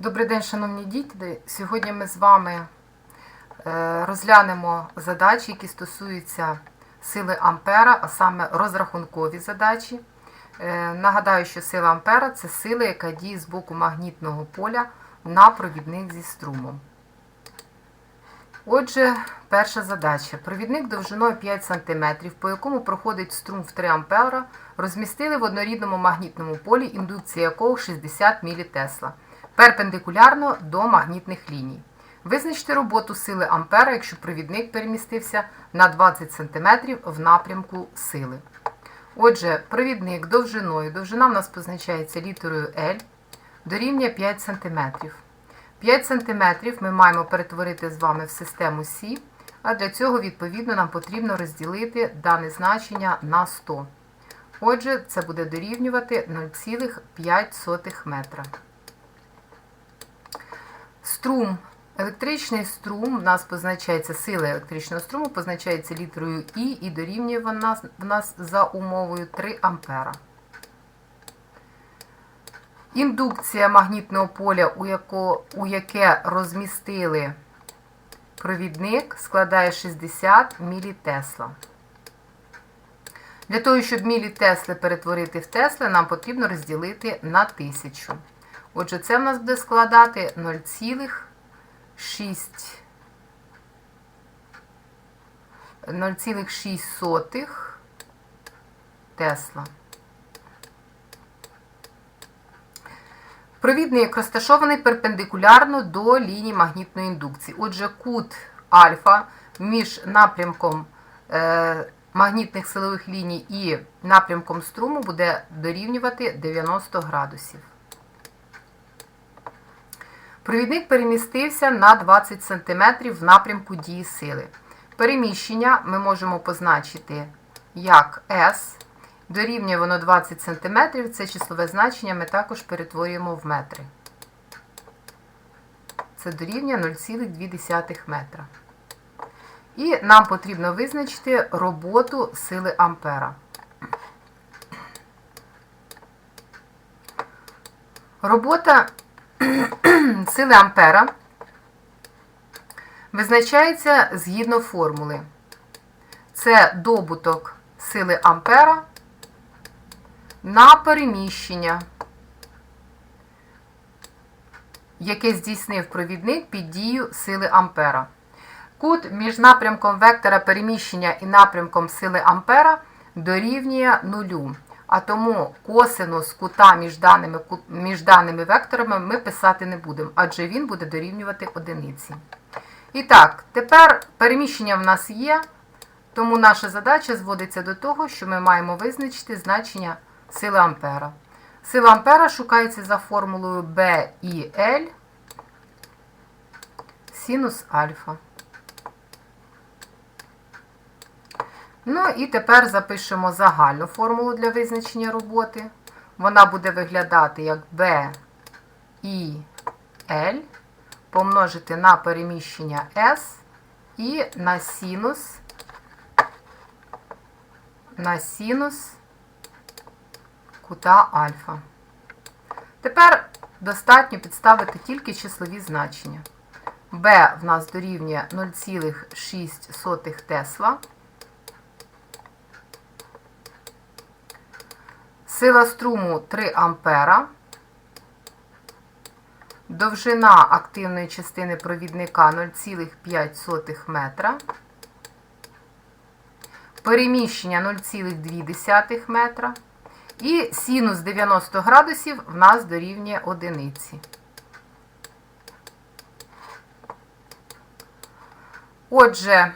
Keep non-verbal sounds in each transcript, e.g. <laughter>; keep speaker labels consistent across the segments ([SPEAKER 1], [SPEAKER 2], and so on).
[SPEAKER 1] Добрий день, шановні діти. Сьогодні ми з вами е, розглянемо задачі, які стосуються сили Ампера, а саме розрахункові задачі. Е, Нагадаю, що сила Ампера це сила, яка діє з боку магнітного поля на провідник зі струмом. Отже, перша задача. Провідник довжиною 5 см, по якому проходить струм в 3 А, розмістили в однорідному магнітному полі, індукція якого 60 мТ, перпендикулярно до магнітних ліній. Визначте роботу сили Ампера, якщо провідник перемістився на 20 см в напрямку сили. Отже, провідник довжиною, довжина в нас позначається літерою L, дорівнює 5 см. 5 см ми маємо перетворити з вами в систему Сі, а для цього, відповідно, нам потрібно розділити дане значення на 100. Отже, це буде дорівнювати 0,5 метра. Струм. Електричний струм в нас позначається сила електричного струму, позначається літерою І і дорівнює вона в нас за умовою 3 ампера. Індукція магнітного поля, у, яко, у яке розмістили провідник, складає 60 мілітесла. Для того, щоб мілітесли перетворити в тесли, нам потрібно розділити на 1000. Отже, це в нас буде складати 0,6 0,6 тесла. Провідник розташований перпендикулярно до лінії магнітної індукції. Отже, кут альфа між напрямком е, магнітних силових ліній і напрямком струму буде дорівнювати 90 градусів. Провідник перемістився на 20 см в напрямку дії сили. Переміщення ми можемо позначити як S. Дорівнює воно 20 см, це числове значення ми також перетворюємо в метри. Це дорівнює 0,2 метра. І нам потрібно визначити роботу сили Ампера. Робота <clears throat> сили Ампера визначається згідно формули. Це добуток сили Ампера на переміщення, яке здійснив провідник під дію сили Ампера. Кут між напрямком вектора переміщення і напрямком сили Ампера дорівнює нулю. А тому косинус кута між даними, між даними векторами ми писати не будемо, адже він буде дорівнювати одиниці. І так, тепер переміщення в нас є, тому наша задача зводиться до того, що ми маємо визначити значення сили Ампера. Сила Ампера шукається за формулою B і L синус альфа. Ну і тепер запишемо загальну формулу для визначення роботи. Вона буде виглядати як B і L помножити на переміщення S і на синус на синус кута альфа. Тепер достатньо підставити тільки числові значення. B в нас дорівнює 0,6 тесла. Сила струму 3 ампера. Довжина активної частини провідника 0,5 метра. Переміщення 0,2 метра. І синус 90 градусів в нас дорівнює одиниці. Отже,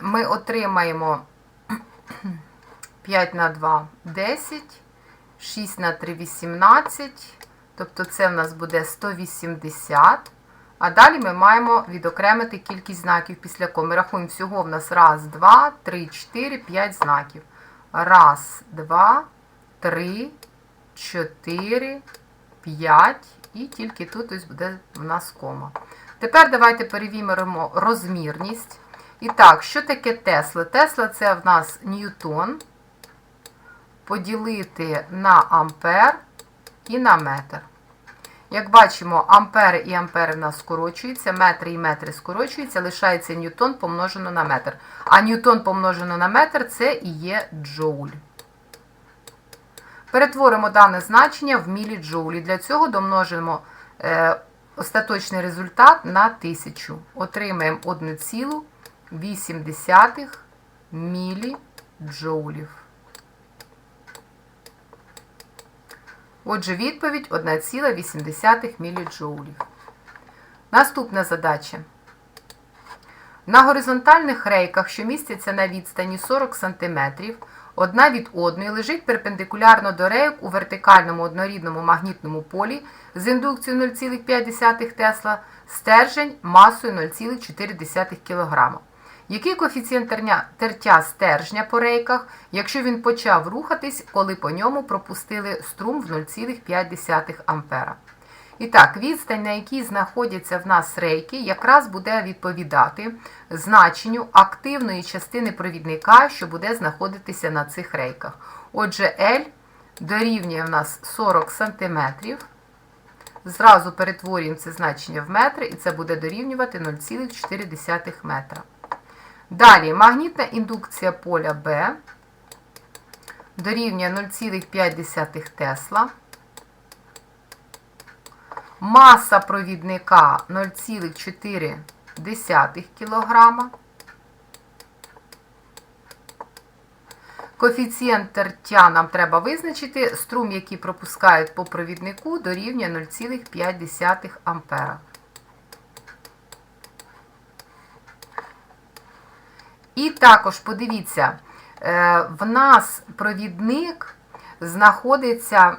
[SPEAKER 1] ми отримаємо <clears throat> 5 на 2 10, 6 на 3 18, тобто це в нас буде 180. А далі ми маємо відокремити кількість знаків після кого. Ми рахуємо всього в нас 1, 2, 3, 4, 5 знаків. 1, 2, 3, 4, 5. І тільки тут ось буде в нас кома. Тепер давайте перевіримо розмірність. І так, що таке Тесла? Тесла це в нас ньютон поділити на ампер і на метр. Як бачимо, ампери і ампери в нас скорочуються, метри і метри скорочуються, лишається ньютон помножено на метр. А ньютон помножено на метр це і є джоуль. Перетворимо дане значення в міліджоулі. Для цього домножимо е, остаточний результат на 1000. Отримаємо 1,8 міліджоулів. Отже, відповідь 1,8 міліджоулів. Наступна задача. На горизонтальних рейках, що містяться на відстані 40 см, одна від одної лежить перпендикулярно до рейок у вертикальному однорідному магнітному полі з індукцією 0,5 Тесла, стержень масою 0,4 кг. Який коефіцієнт тертя стержня по рейках, якщо він почав рухатись, коли по ньому пропустили струм в 0,5 А? І так, відстань, на якій знаходяться в нас рейки, якраз буде відповідати значенню активної частини провідника, що буде знаходитися на цих рейках. Отже, L дорівнює в нас 40 см. Зразу перетворюємо це значення в метри, і це буде дорівнювати 0,4 метра. Далі, магнітна індукція поля Б дорівнює 0,5 Тесла. Маса провідника 0,4 кг. Коефіцієнт тертя нам треба визначити. Струм, який пропускають по провіднику, дорівнює 0,5 ампера. І також подивіться, е, в нас провідник знаходиться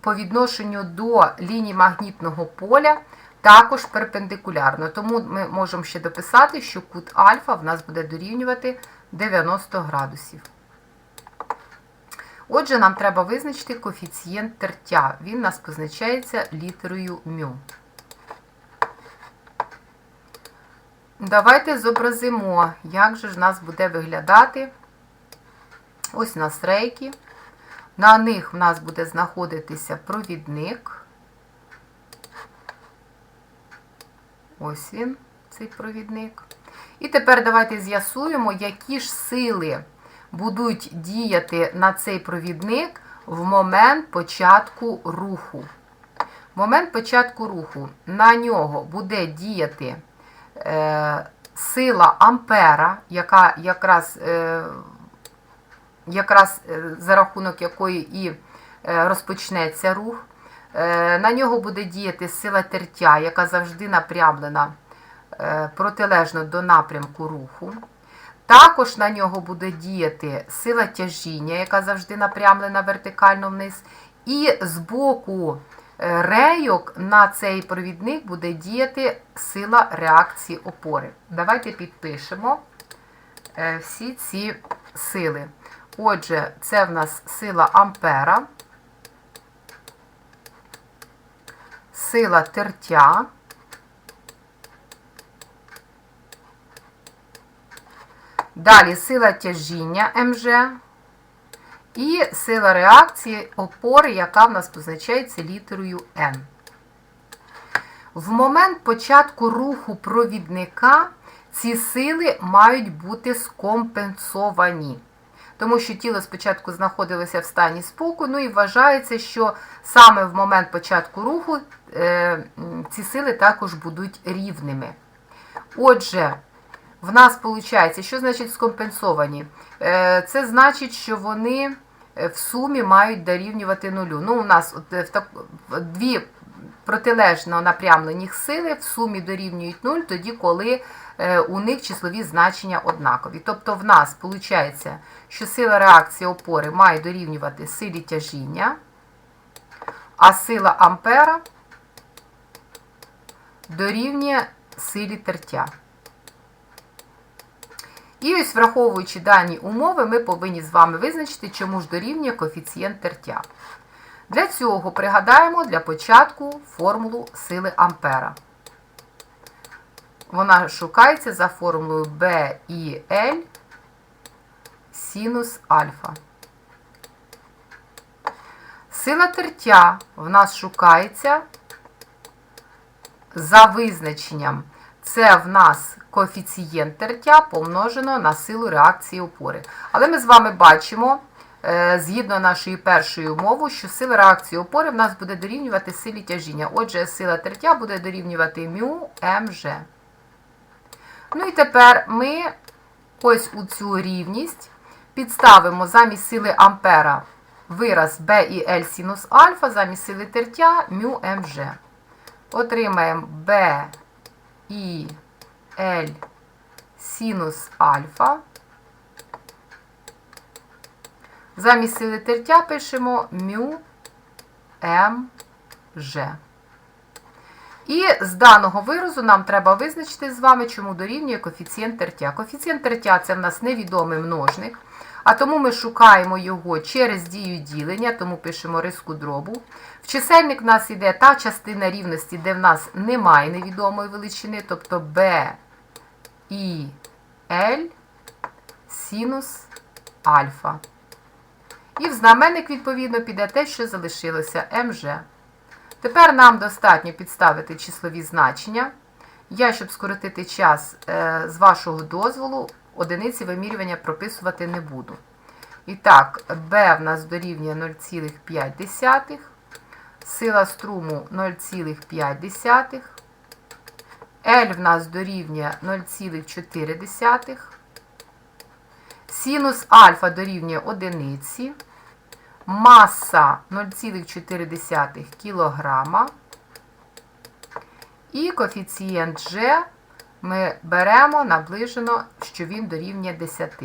[SPEAKER 1] по відношенню до лінії магнітного поля також перпендикулярно. Тому ми можемо ще дописати, що кут альфа в нас буде дорівнювати 90 градусів. Отже, нам треба визначити коефіцієнт тертя. Він у нас позначається літерою μ. Давайте зобразимо, як же ж в нас буде виглядати. Ось у нас рейки. На них в нас буде знаходитися провідник. Ось він, цей провідник. І тепер давайте з'ясуємо, які ж сили будуть діяти на цей провідник в момент початку руху. В момент початку руху на нього буде діяти сила Ампера, яка якраз е, якраз е, за рахунок якої і е, розпочнеться рух. Е, На нього буде діяти сила тертя, яка завжди напрямлена протилежно до напрямку руху. Також на нього буде діяти сила тяжіння, яка завжди напрямлена вертикально вниз. І з боку рейок на цей провідник буде діяти сила реакції опори. Давайте підпишемо всі ці сили. Отже, це в нас сила Ампера, сила тертя, далі сила тяжіння МЖ і сила реакції опори, яка в нас позначається літерою N. В момент початку руху провідника ці сили мають бути скомпенсовані тому що тіло спочатку знаходилося в стані спокою, ну і вважається, що саме в момент початку руху е, ці сили також будуть рівними. Отже, в нас виходить, що значить скомпенсовані? Е, це значить, що вони в сумі мають дорівнювати нулю. Ну, у нас в так, дві протилежно напрямлені сили в сумі дорівнюють 0, тоді, коли е, у них числові значення однакові. Тобто в нас виходить, що сила реакції опори має дорівнювати силі тяжіння, а сила ампера дорівнює силі тертя. І ось, враховуючи дані умови, ми повинні з вами визначити, чому ж дорівнює коефіцієнт тертя. Для цього пригадаємо для початку формулу сили Ампера. Вона шукається за формулою B і L синус альфа. Сила тертя в нас шукається за визначенням це в нас коефіцієнт тертя помножено на силу реакції опори. Але ми з вами бачимо, е, згідно нашої першої умови, що сила реакції опори в нас буде дорівнювати силі тяжіння. Отже, сила тертя буде дорівнювати мю МЖ. Ну і тепер ми ось у цю рівність підставимо замість сили ампера вираз B і L синус альфа, замість сили тертя мю МЖ. Отримаємо B і L синус альфа. Замість сили тертя пишемо мю МЖ. І з даного виразу нам треба визначити з вами, чому дорівнює коефіцієнт тертя. Коефіцієнт тертя це в нас невідомий множник, а тому ми шукаємо його через дію ділення, тому пишемо риску дробу. В чисельник в нас йде та частина рівності, де в нас немає невідомої величини, тобто b і L синус альфа. І в знаменник, відповідно, піде те, що залишилося МЖ. Тепер нам достатньо підставити числові значення. Я, щоб скоротити час, е, з вашого дозволу, одиниці вимірювання прописувати не буду. І так, B в нас дорівнює 0,5, сила струму 0,5, L в нас дорівнює 0,4, синус альфа дорівнює 1, маса 0,4 кг. І коефіцієнт G ми беремо наближено, що він дорівнює 10.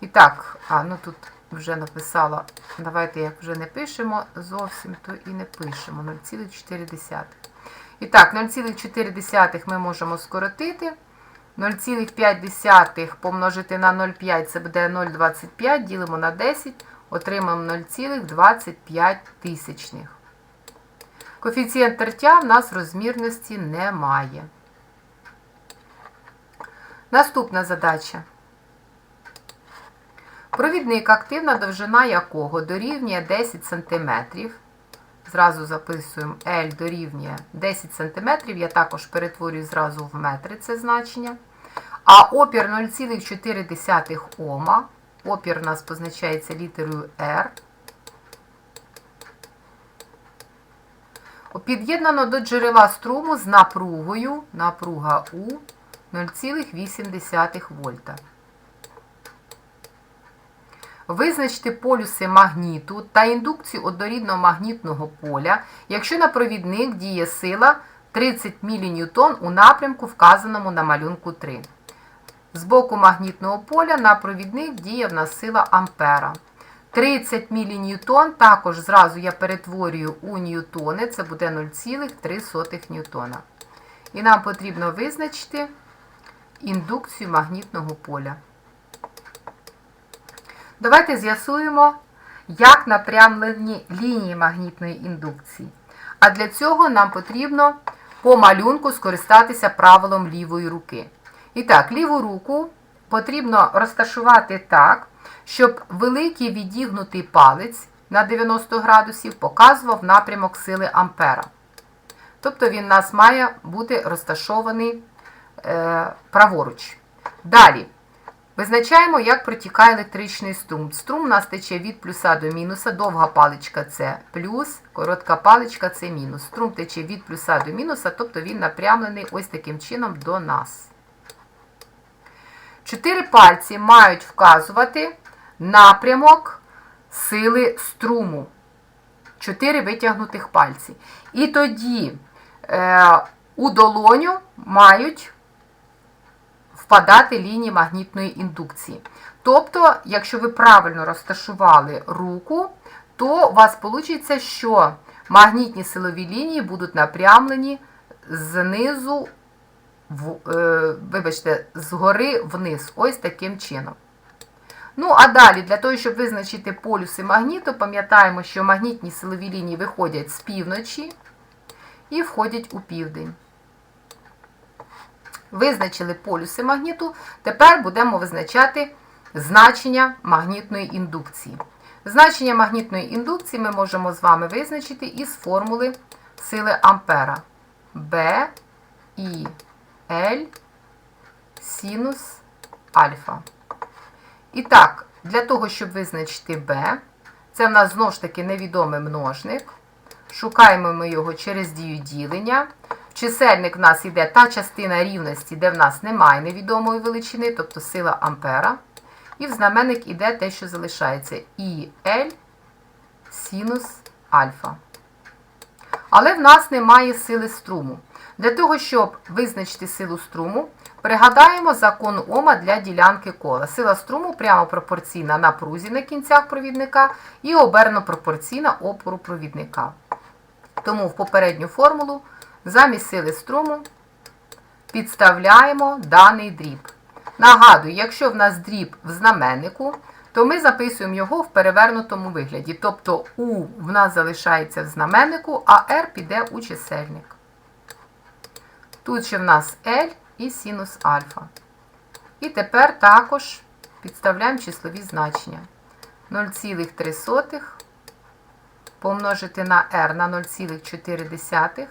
[SPEAKER 1] І так, а, ну тут вже написала, давайте як вже не пишемо зовсім, то і не пишемо 0,4. І так, 0,4 ми можемо скоротити. 0,5 помножити на 0,5 це буде 0,25, ділимо на 10, отримаємо 0,25 тисячних. Коефіцієнт тертя в нас розмірності немає. Наступна задача. Провідник, активна довжина якого дорівнює 10 см. Зразу записуємо L дорівнює 10 см. Я також перетворюю зразу в метри це значення. А опір 0,4 Ома. Опір у нас позначається літерою R. Під'єднано до джерела струму з напругою, напруга У 0,8 вольта. Визначте полюси магніту та індукцію однорідного магнітного поля, якщо на провідник діє сила 30 мН у напрямку, вказаному на малюнку 3. З боку магнітного поля на провідник діє в нас сила ампера. 30 мН також зразу я перетворюю у ньютони, це буде 0,3 ньютона. І нам потрібно визначити індукцію магнітного поля. Давайте з'ясуємо, як напрямлені лінії магнітної індукції. А для цього нам потрібно по малюнку скористатися правилом лівої руки. І так, ліву руку потрібно розташувати так, щоб великий відігнутий палець на 90 градусів показував напрямок сили ампера. Тобто він у нас має бути розташований праворуч. Далі. Визначаємо, як протікає електричний струм. Струм у нас тече від плюса до мінуса, довга паличка це плюс, коротка паличка це мінус. Струм тече від плюса до мінуса, тобто він напрямлений ось таким чином до нас. Чотири пальці мають вказувати напрямок сили струму. Чотири витягнутих пальці. І тоді е, у долоню мають впадати лінії магнітної індукції. Тобто, якщо ви правильно розташували руку, то у вас вийде, що магнітні силові лінії будуть напрямлені знизу, е, вибачте, згори вниз, ось таким чином. Ну, а далі, для того, щоб визначити полюси магніту, пам'ятаємо, що магнітні силові лінії виходять з півночі і входять у південь. Визначили полюси магніту, тепер будемо визначати значення магнітної індукції. Значення магнітної індукції ми можемо з вами визначити із формули сили Ампера. B і L синус альфа. І так, для того, щоб визначити b, це в нас знову ж таки невідомий множник. Шукаємо ми його через дію ділення. Чисельник в нас йде та частина рівності, де в нас немає невідомої величини, тобто сила ампера. І в знаменник іде те, що залишається і L синус альфа. Але в нас немає сили струму. Для того, щоб визначити силу струму, пригадаємо закон Ома для ділянки кола. Сила струму прямо пропорційна напрузі на кінцях провідника і обернено пропорційна опору провідника. Тому в попередню формулу замість сили струму підставляємо даний дріб. Нагадую, якщо в нас дріб в знаменнику, то ми записуємо його в перевернутому вигляді. Тобто У в нас залишається в знаменнику, а R піде у чисельник. Тут ще в нас L і синус альфа. І тепер також підставляємо числові значення. 0,3 помножити на R на 0,4,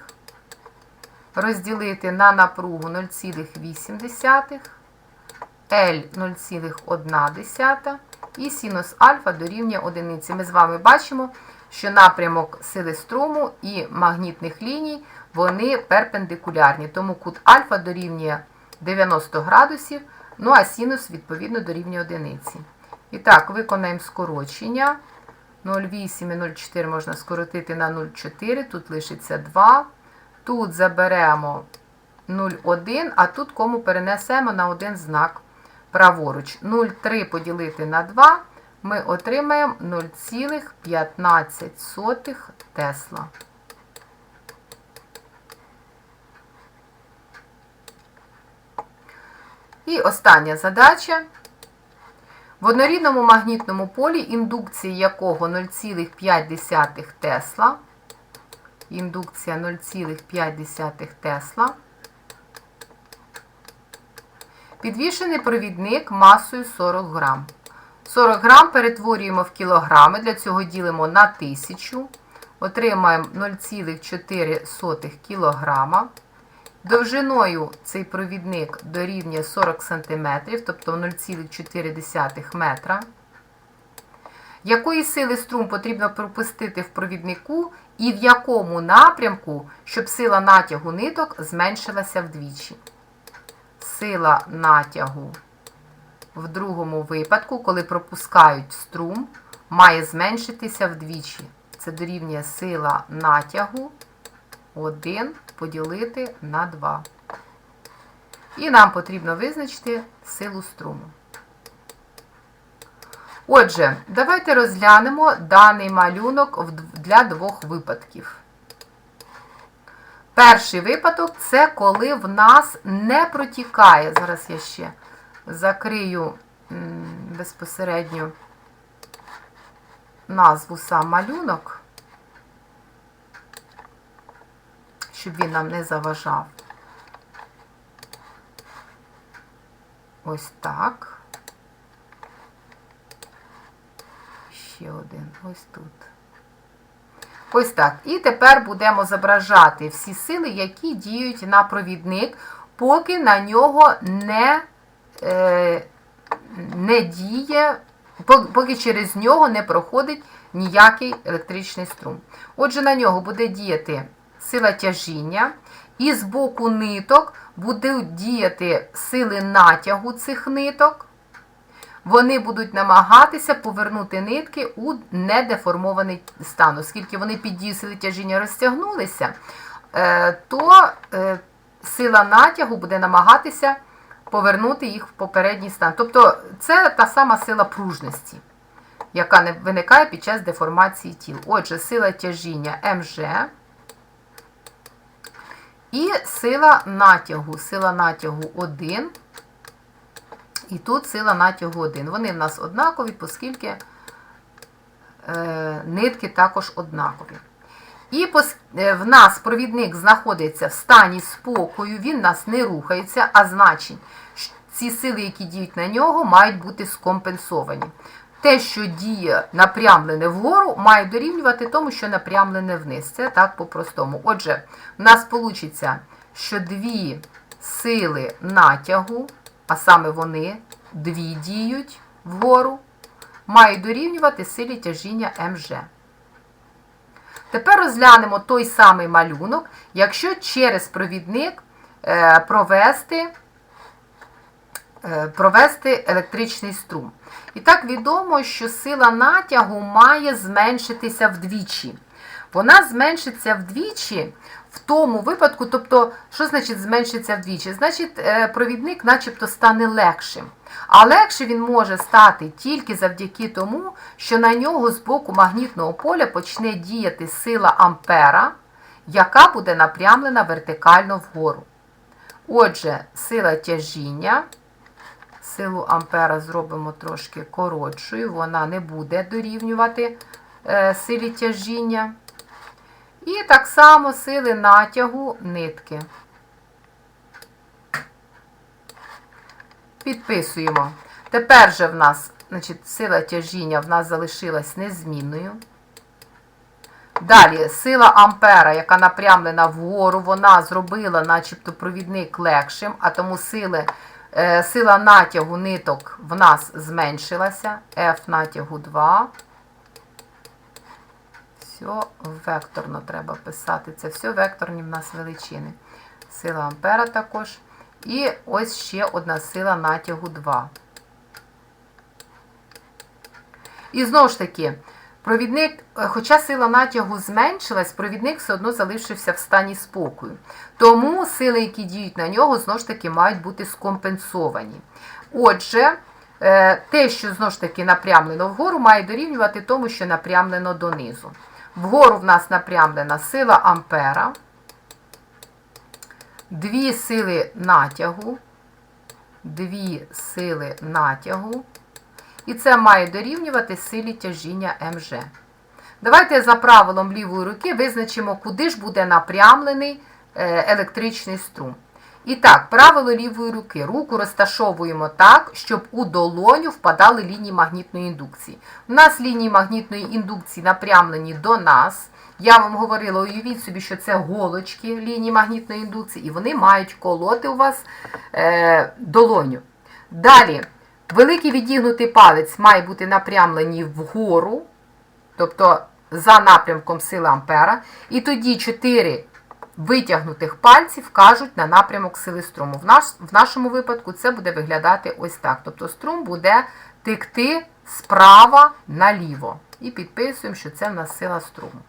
[SPEAKER 1] розділити на напругу 0,8, L 0,1 і синус альфа дорівнює одиниці. Ми з вами бачимо, що напрямок сили струму і магнітних ліній вони перпендикулярні, тому кут альфа дорівнює 90 градусів, ну а синус, відповідно, дорівнює одиниці. І так, виконаємо скорочення. 0,8 і 0,4 можна скоротити на 0,4, тут лишиться 2. Тут заберемо 0,1, а тут кому перенесемо на один знак праворуч. 0,3 поділити на 2, ми отримаємо 0,15 Тесла. І остання задача. В однорідному магнітному полі, індукції якого 0,5 Тесла, індукція 0,5 Тесла, підвішений провідник масою 40 грам. 40 грам перетворюємо в кілограми, для цього ділимо на 1000, отримаємо 0,4 кілограма. Довжиною цей провідник дорівнює 40 см, тобто 0,4 метра. Якої сили струм потрібно пропустити в провіднику і в якому напрямку, щоб сила натягу ниток зменшилася вдвічі? Сила натягу в другому випадку, коли пропускають струм, має зменшитися вдвічі. Це дорівнює сила натягу 1 поділити на 2. І нам потрібно визначити силу струму. Отже, давайте розглянемо даний малюнок для двох випадків. Перший випадок це коли в нас не протікає. Зараз я ще закрию безпосередньо назву сам малюнок. щоб він нам не заважав. Ось так. Ще один ось тут. Ось так. І тепер будемо зображати всі сили, які діють на провідник, поки на нього не, е, не діє, поки через нього не проходить ніякий електричний струм. Отже, на нього буде діяти сила тяжіння, і з боку ниток будуть діяти сили натягу цих ниток. Вони будуть намагатися повернути нитки у недеформований стан. Оскільки вони під дією тяжіння розтягнулися, е, то е, сила натягу буде намагатися повернути їх в попередній стан. Тобто це та сама сила пружності, яка виникає під час деформації тіл. Отже, сила тяжіння МЖ. І сила натягу. Сила натягу 1. І тут сила натягу 1. Вони в нас однакові, оскільки е, нитки також однакові. І е, в нас провідник знаходиться в стані спокою, він нас не рухається, а значить, ці сили, які діють на нього, мають бути скомпенсовані. Те, що діє напрямлене вгору, має дорівнювати тому, що напрямлене вниз. Це так по-простому. Отже, в нас вийде, що дві сили натягу, а саме вони дві діють вгору, мають дорівнювати силі тяжіння МЖ. Тепер розглянемо той самий малюнок, якщо через провідник е, провести, е, провести електричний струм. І так відомо, що сила натягу має зменшитися вдвічі. Вона зменшиться вдвічі в тому випадку, тобто, що значить зменшиться вдвічі? Значить, е, провідник начебто стане легшим. А легше він може стати тільки завдяки тому, що на нього з боку магнітного поля почне діяти сила ампера, яка буде напрямлена вертикально вгору. Отже, сила тяжіння. Силу ампера зробимо трошки коротшою, вона не буде дорівнювати е, силі тяжіння. І так само сили натягу нитки. Підписуємо. Тепер же в нас значить, сила тяжіння в нас залишилась незмінною. Далі сила ампера, яка напрямлена вгору, вона зробила начебто провідник легшим, а тому сили, е, сила натягу ниток в нас зменшилася. F натягу 2. Все векторно треба писати. Це все векторні в нас величини. Сила ампера також. І ось ще одна сила натягу 2. І знову ж таки, провідник, е, хоча сила натягу зменшилась, провідник все одно залишився в стані спокою. Тому сили, які діють на нього, знову ж таки, мають бути скомпенсовані. Отже, е, те, що знову ж таки напрямлено вгору, має дорівнювати тому, що напрямлено донизу. Вгору в нас напрямлена сила ампера, дві сили натягу, дві сили натягу, і це має дорівнювати силі тяжіння МЖ. Давайте за правилом лівої руки визначимо, куди ж буде напрямлений е, електричний струм. І так, правило лівої руки. Руку розташовуємо так, щоб у долоню впадали лінії магнітної індукції. У нас лінії магнітної індукції напрямлені до нас. Я вам говорила, уявіть собі, що це голочки лінії магнітної індукції, і вони мають колоти у вас е, долоню. Далі, великий відігнутий палець має бути напрямлені вгору, тобто за напрямком сили Ампера. І тоді 4 витягнутих пальців кажуть на напрямок сили струму. В, наш, в нашому випадку це буде виглядати ось так. Тобто струм буде текти справа наліво. І підписуємо, що це в нас сила струму.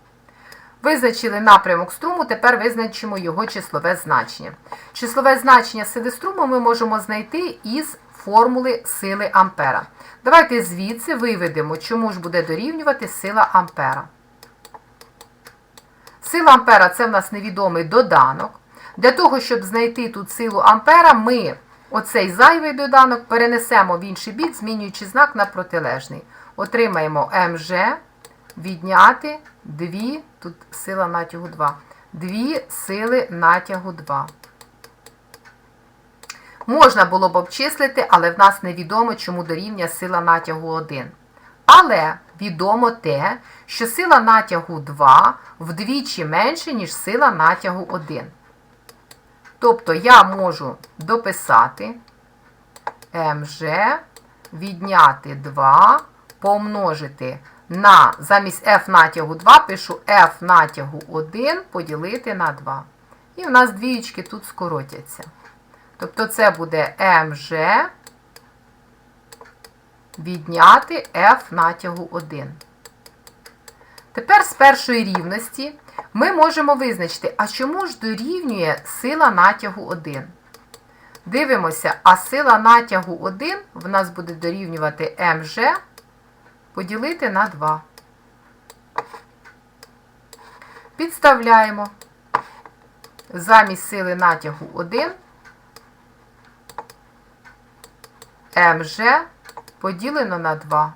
[SPEAKER 1] Визначили напрямок струму, тепер визначимо його числове значення. Числове значення сили струму ми можемо знайти із формули сили Ампера. Давайте звідси виведемо, чому ж буде дорівнювати сила Ампера. Сила Ампера це в нас невідомий доданок. Для того, щоб знайти тут силу Ампера, ми оцей зайвий доданок перенесемо в інший бік, змінюючи знак на протилежний. Отримаємо МЖ відняти 2, тут сила натягу 2. 2 сили натягу 2. Можна було б обчислити, але в нас невідомо, чому дорівнює сила натягу 1. Але відомо те, що сила натягу 2 вдвічі менше, ніж сила натягу 1. Тобто я можу дописати МЖ відняти 2, помножити на, замість F натягу 2 пишу F натягу 1 поділити на 2. І у нас двієчки тут скоротяться. Тобто це буде МЖ відняти F натягу 1. Тепер з першої рівності ми можемо визначити, а чому ж дорівнює сила натягу 1? Дивимося, а сила натягу 1 в нас буде дорівнювати МЖ поділити на 2. Підставляємо замість сили натягу 1 МЖ поділено на 2.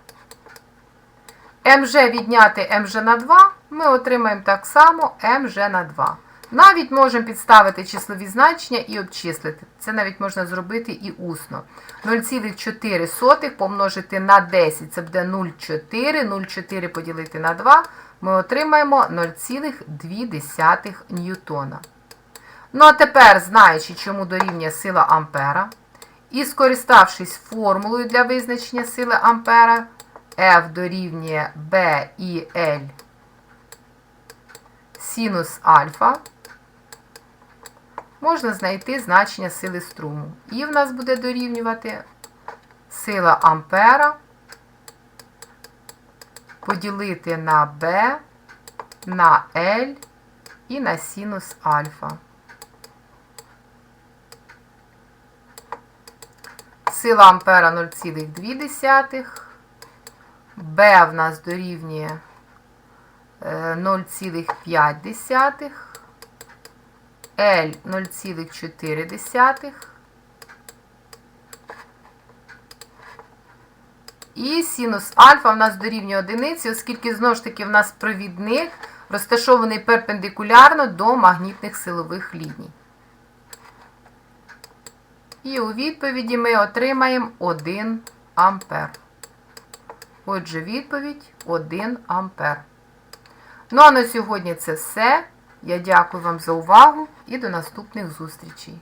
[SPEAKER 1] МЖ відняти МЖ на 2 ми отримаємо так само МЖ на 2. Навіть можемо підставити числові значення і обчислити. Це навіть можна зробити і усно. 0,4 помножити на 10, це буде 0,4. 0,4 поділити на 2, ми отримаємо 0,2 ньютона. Ну а тепер, знаючи, чому дорівнює сила Ампера, і скориставшись формулою для визначення сили Ампера, F дорівнює B і L синус альфа, можна знайти значення сили струму. І в нас буде дорівнювати сила Ампера поділити на B, на L і на синус альфа. Сила Ампера 0,2. B в нас дорівнює е, 0,5. L 0,4. І синус альфа в нас дорівнює одиниці, оскільки знову ж таки в нас провідник розташований перпендикулярно до магнітних силових ліній. І у відповіді ми отримаємо 1 ампер. Отже, відповідь 1 ампер. Ну а на сьогодні це все. Я дякую вам за увагу і до наступних зустрічей.